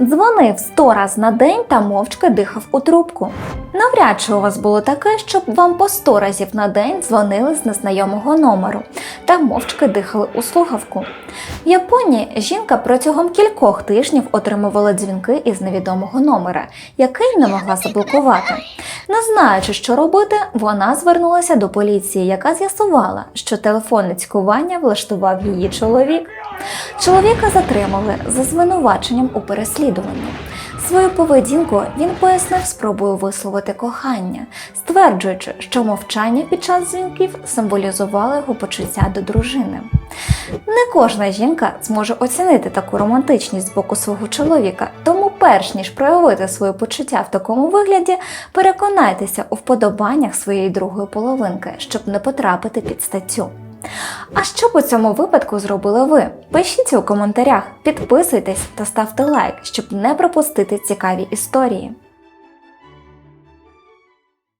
Дзвонив сто раз на день та мовчки дихав у трубку. Навряд чи у вас було таке, щоб вам по сто разів на день дзвонили з незнайомого номеру та мовчки дихали у слухавку. В Японії жінка протягом кількох тижнів отримувала дзвінки із невідомого номера, який не могла заблокувати. Не знаючи, що робити, вона звернулася до поліції, яка з'ясувала, що телефонне цькування влаштував її чоловік. Чоловіка затримали за звинуваченням у переслідуванні. Свою поведінку він пояснив спробою висловити кохання, стверджуючи, що мовчання під час дзвінків символізувало його почуття до дружини. Не кожна жінка зможе оцінити таку романтичність з боку свого чоловіка, тому, перш ніж проявити свої почуття в такому вигляді, переконайтеся у вподобаннях своєї другої половинки, щоб не потрапити під статтю. А що б у цьому випадку зробили ви? Пишіть у коментарях, підписуйтесь та ставте лайк, щоб не пропустити цікаві історії.